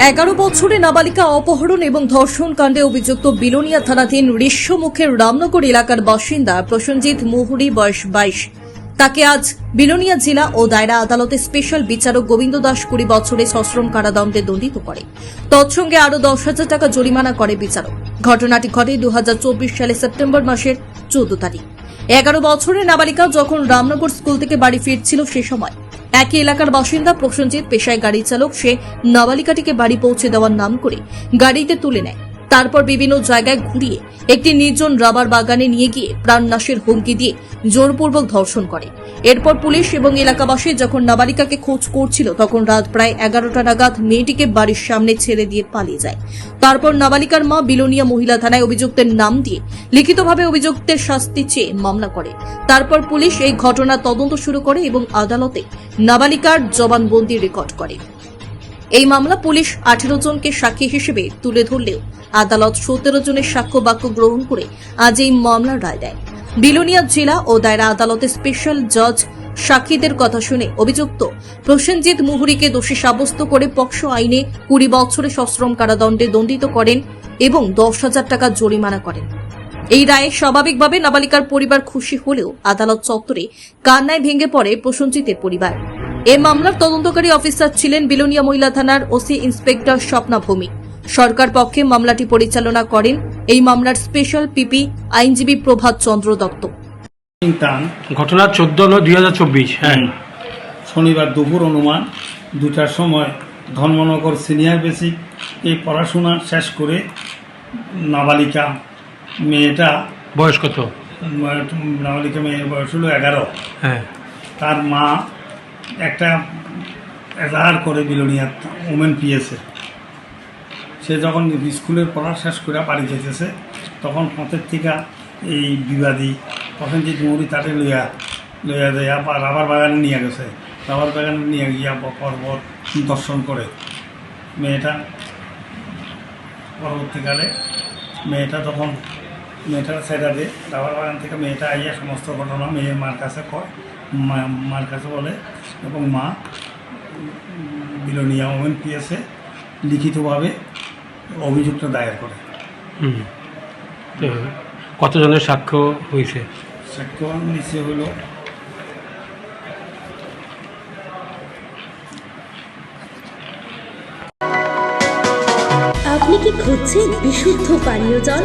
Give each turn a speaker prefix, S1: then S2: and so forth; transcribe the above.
S1: এগারো বছরে নাবালিকা অপহরণ এবং ধর্ষণ কাণ্ডে অভিযুক্ত বিলোনিয়া থানাধীন ঋষ্যমুখের রামনগর এলাকার বাসিন্দা প্রসেনজিৎ মুহুরি, বয়স বাইশ। তাকে আজ বিলোনিয়া জেলা ও দায়রা আদালতে স্পেশাল বিচারক গোবিন্দ দাস কুড়ি বছরে সশ্রম কারাদণ্ডে দণ্ডিত করে। তৎসঙ্গে আরও দশ হাজার টাকা জরিমানা করে বিচারক। ঘটনাটি ঘটে দু হাজার চব্বিশ সালে সেপ্টেম্বর মাসের চোদ্দ তারিখ। এগারো বছরের নাবালিকা যখন রামনগর স্কুল থেকে বাড়ি ফিরছিল সে সময় একই এলাকার বাসিন্দা প্রসেনজিৎ পেশায় গাড়ি চালক, সে নাবালিকাটিকে বাড়ি পৌঁছে দেওয়ার নাম করে গাড়িতে তুলে নেয়। তারপর বিভিন্ন জায়গায় ঘুরিয়ে একটি নির্জন রাবার বাগানে নিয়ে গিয়ে প্রাণনাশের হুমকি দিয়ে জোরপূর্বক ধর্ষণ করে। এরপর পুলিশ এবং এলাকাবাসী যখন নাবালিকাকে খোঁজ করছিল, তখন রাত প্রায় এগারোটা নাগাদ মেয়েটিকে বাড়ির সামনে ছেড়ে দিয়ে পালিয়ে যায়। তারপর নাবালিকার মা বিলোনিয়া মহিলা থানায় অভিযুক্তের নাম দিয়ে লিখিতভাবে অভিযুক্তের শাস্তি চেয়ে মামলা করে। তারপর পুলিশ এই ঘটনার তদন্ত শুরু করে এবং আদালতে নাবালিকার জবানবন্দি রেকর্ড করে। এই মামলা পুলিশ আঠেরো জনকে সাক্ষী হিসেবে তুলে ধরলেও আদালত সতেরো জনের সাক্ষ্য বাক্য গ্রহণ করে আজ এই মামলার রায় দেয়। বিলোনিয়া জেলা ও দায়রা আদালতে স্পেশাল জজ সাক্ষীদের কথা শুনে অভিযুক্ত প্রসেনজিৎ মুহুরীকে দোষী সাব্যস্ত করে পক্সো আইনে কুড়ি বছরে সশ্রম কারাদণ্ডে দণ্ডিত করেন এবং দশ হাজার টাকা জরিমানা করেন। এই রায়ে স্বাভাবিকভাবে নাবালিকার পরিবার খুশি হলেও আদালত চত্বরে কান্নায় ভেঙে পড়ে প্রসঞ্জিতের পরিবার। এ মামলার তদন্তকারী অফিসার ছিলেন বিলোনিয়া মহিলা থানার ওসি ইন্সপেক্টর স্বপ্না ভৌমিক। সরকার পক্ষে মামলাটি পরিচালনা করেন এই মামলার স্পেশাল পিপি আইনজীবী প্রভাত চন্দ্র দত্ত।
S2: টান
S3: ঘটনা চোদ্দ নয় দুই হাজার চব্বিশ হ্যাঁ।
S2: শনিবার দুপুর অনুমান দুটার সময় ধর্মনগর সিনিয়র বেসিক এই পড়াশোনা শেষ করে নাবালিকা মেয়েটা
S3: বয়স কত?
S2: নাবালিকা মেয়ের বয়স হলো এগারো।
S3: হ্যাঁ।
S2: তার মা একটা এজাহার করে বিলোনিয়া ওমেন পিএসে সে যখন স্কুলের পড়া শেষ করে বাড়ি যেতেছে তখন হাতের থেকে এই বিবাদী প্রসেনজিৎ মৌরি তাতে লইয়া লইয়া যায় বা রাবার বাগানে নিয়ে গেছে। রাবার বাগানে নিয়ে গিয়া পর্বত দর্শন করে। মেয়েটা পরবর্তীকালে, মেয়েটা তখন মেয়েটার সাইডা দিয়ে রাবার বাগান থেকে মেয়েটা আইয়া সমস্ত ঘটনা মেয়ের মার কাছে কয় মা- মার কাছে বলে এবং মা বিলোনিয়া ওমেন পিএসে লিখিতভাবে অভিযুক্ত দায়ের করে।
S3: কতজনের সাক্ষ্য হয়েছে?
S2: সাক্ষ্য নিচে হলো
S4: আপনি কি খুঁজছেন বিশুদ্ধ পানীয় জল?